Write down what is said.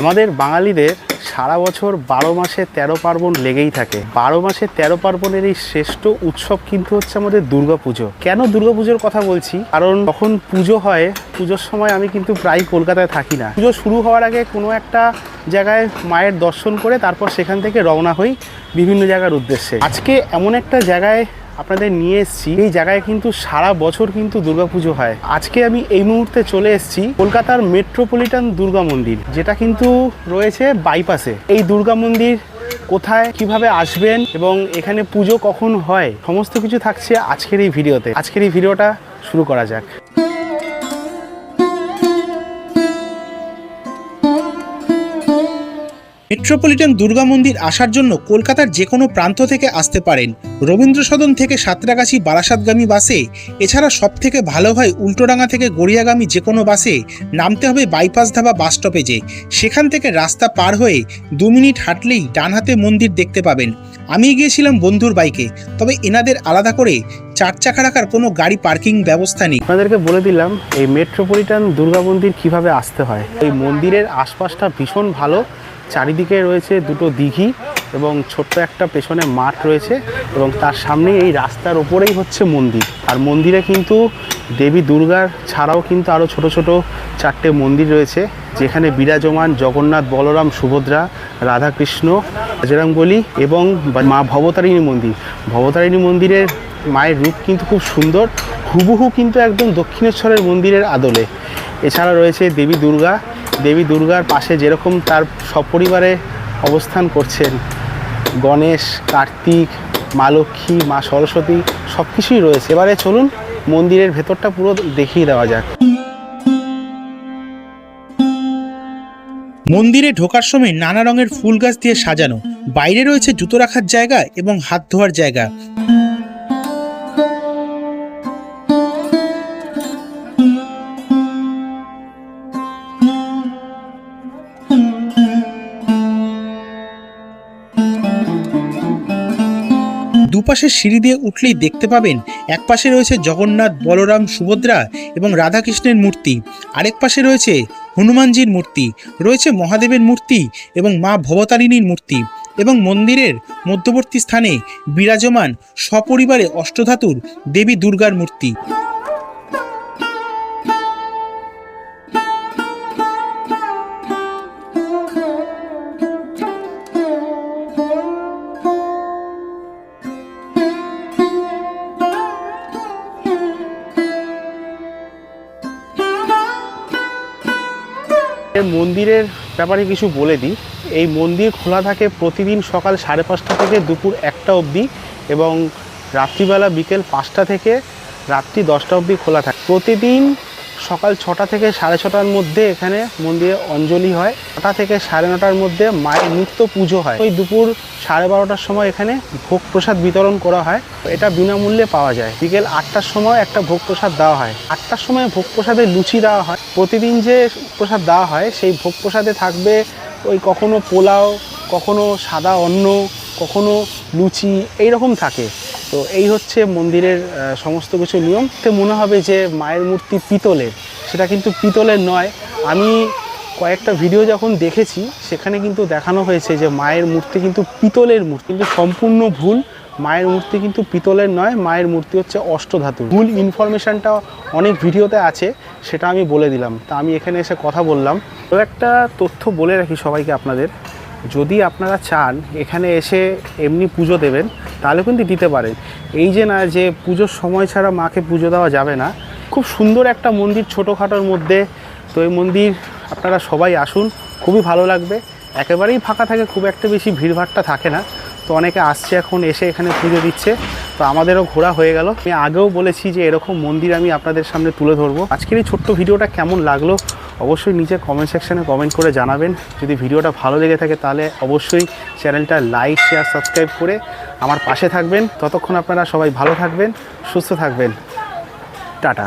আমাদের বাঙালিদের সারা বছর বারো মাসে তেরো পার্বণ লেগেই থাকে। বারো মাসে তেরো পার্বণের এই শ্রেষ্ঠ উৎসব কিন্তু হচ্ছে আমাদের দুর্গাপুজো। কেন দুর্গাপুজোর কথা বলছি? কারণ যখন পুজো হয়, পুজোর সময় আমি কিন্তু প্রায় কলকাতায় থাকি না। পুজো শুরু হওয়ার আগে কোনো একটা জায়গায় মায়ের দর্শন করে তারপর সেখান থেকে রওনা হই বিভিন্ন জায়গার উদ্দেশ্যে। আজকে এমন একটা জায়গায় আপনাদের নিয়ে এসেছি। এই জায়গায় কিন্তু সারা বছর কিন্তু দুর্গাপুজো হয়। আজকে আমি এই মুহূর্তে চলে এসেছি কলকাতার মেট্রোপলিটন দুর্গা মন্দির, যেটা কিন্তু রয়েছে বাইপাসে এই দুর্গা মন্দির কোথায়, কীভাবে আসবেন এবং এখানে পুজো কখন হয়, সমস্ত কিছু থাকছে আজকের এই ভিডিওতে। আজকের এই ভিডিওটা শুরু করা যাক। মেট্রোপলিটন দুর্গা মন্দির আসার জন্য কলকাতার যে কোনো প্রান্ত থেকে আসতে পারেন। রবীন্দ্র সদন থেকে সাঁতরাগাছি বারাসাতগামী বাসে। এছাড়া সব থেকে ভালো হয় উল্টোডাঙ্গা থেকে গড়িয়াগামী যে কোনো বাসে নামতে হবে বাইপাস ধাবা বাস স্টপেজে। সেখান থেকে রাস্তা পার হয়ে দু মিনিট হাঁটলেই ডান হাতে মন্দির দেখতে পাবেন। আমি গিয়েছিলাম বন্ধুর বাইকে, তবে এনাদের আলাদা করে চার চাকা রাখার কোনো গাড়ি পার্কিং ব্যবস্থা নেই। আপনাদেরকে বলে দিলাম, এই মেট্রোপলিটন দুর্গা মন্দির কীভাবে আসতে হয়? এই মন্দিরের আশপাশটা ভীষণ ভালো চারিদিকে রয়েছে দুটো দিঘি এবং ছোট্ট একটা পেছনে মাঠ রয়েছে এবং তার সামনে এই রাস্তার ওপরেই হচ্ছে মন্দির। আর মন্দিরে কিন্তু দেবী দুর্গার ছাড়াও কিন্তু আরও ছোট ছোট চারটে মন্দির রয়েছে, যেখানে বিরাজমান জগন্নাথ, বলরাম, সুভদ্রা, রাধাকৃষ্ণ বজরঙ্গলী এবং মা ভবতারিণী মন্দির। ভবতারিণী মন্দিরের মায়ের রূপ কিন্তু খুব সুন্দর, হুবহু কিন্তু একদম দক্ষিণেশ্বরের মন্দিরের আদলে। এছাড়া রয়েছে দেবী দুর্গা দেবী দুর্গার পাশে যেরকম তার সপরিবারে অবস্থান করছেন, গণেশ, কার্তিক, মা লক্ষ্মী, মা সরস্বতী সব কিছুই রয়েছে। এবারে চলুন মন্দিরের ভেতরটা পুরো দেখিয়ে দেওয়া যাক। মন্দিরে ঢোকার সময় নানা রঙের ফুল গাছ দিয়ে সাজানো। বাইরে রয়েছে জুতো রাখার জায়গা এবং হাত ধোয়ার জায়গা। দুপাশে সিঁড়ি দিয়ে উঠলেই দেখতে পাবেন এক পাশে রয়েছে জগন্নাথ, বলরাম, সুভদ্রা এবং রাধাকৃষ্ণের মূর্তি। আরেক পাশে রয়েছে হনুমানজির মূর্তি, রয়েছে মহাদেবের মূর্তি এবং মা ভবতারিণীর মূর্তি এবং মন্দিরের মধ্যবর্তী স্থানে বিরাজমান সপরিবারে অষ্টধাতুর দেবী দুর্গার মূর্তি। মন্দিরের ব্যাপারে কিছু বলে দিই। এই মন্দির খোলা থাকে প্রতিদিন সকাল সাড়ে পাঁচটা থেকে দুপুর একটা অবধি এবং রাত্রিবেলা বিকেল পাঁচটা থেকে রাত্রি দশটা অবধি খোলা থাকে। প্রতিদিন সকাল ছটা থেকে সাড়ে ছটার মধ্যে এখানে মন্দিরে অঞ্জলি হয়। ছটা থেকে সাড়ে নটার মধ্যে মায়ের নিত্য পুজো হয়। ওই দুপুর সাড়ে বারোটার সময় এখানে ভোগ প্রসাদ বিতরণ করা হয়। এটা বিনামূল্যে পাওয়া যায়। বিকেল আটটার সময় একটা ভোগ প্রসাদ দেওয়া হয়। আটটার সময় ভোগ প্রসাদে লুচি দেওয়া হয়। প্রতিদিন যে প্রসাদ দেওয়া হয়, সেই ভোগ প্রসাদে থাকবে ওই কখনো পোলাও, কখনো সাদা অন্ন, কখনো লুচি এই রকম থাকে। তো এই হচ্ছে মন্দিরের সমস্ত কিছু নিয়ম। তো মনে হবে যে মায়ের মূর্তি পিতলের, সেটা কিন্তু পিতলের নয়। আমি কয়েকটা ভিডিও যখন দেখেছি, সেখানে কিন্তু দেখানো হয়েছে যে মায়ের মূর্তি কিন্তু পিতলের মূর্তি। কিন্তু সম্পূর্ণ ভুল, মায়ের মূর্তি কিন্তু পিতলের নয়, মায়ের মূর্তি হচ্ছে অষ্টধাতু ভুল ইনফরমেশনটা অনেক ভিডিওতে আছে, সেটা আমি বলে দিলাম। তা আমি এখানে এসে কথা বললাম। তো একটা তথ্য বলে রাখি সবাইকে আপনাদের। যদি আপনারা চান এখানে এসে এমনি পুজো দেবেন, তাহলে কিন্তু দিতে পারেন। এই যে না, যে পুজোর সময় ছাড়া মাকে পুজো দেওয়া যাবে না, খুব সুন্দর একটা মন্দির ছোটোখাটোর মধ্যে। তো এই মন্দির আপনারা সবাই আসুন, খুবই ভালো লাগবে। একেবারেই ফাঁকা থাকে, খুব একটা বেশি ভিড়ভাড়টা থাকে না। তো অনেকে আসছে এখন, এসে এখানে পুজো দিচ্ছে। তো আমাদেরও ঘোরা হয়ে গেল। আমি আগেও বলেছি যে এরকম মন্দির আমি আপনাদের সামনে তুলে ধরবো। আজকের এই ছোট্ট ভিডিওটা কেমন লাগল অবশ্যই নিচে কমেন্ট সেকশানে কমেন্ট করে জানাবেন। যদি ভিডিওটা ভালো লেগে থাকে তাহলে অবশ্যই চ্যানেলটা লাইক শেয়ার সাবস্ক্রাইব করে আমার পাশে থাকবেন। ততক্ষণ আপনারা সবাই ভালো থাকবেন, সুস্থ থাকবেন। টাটা।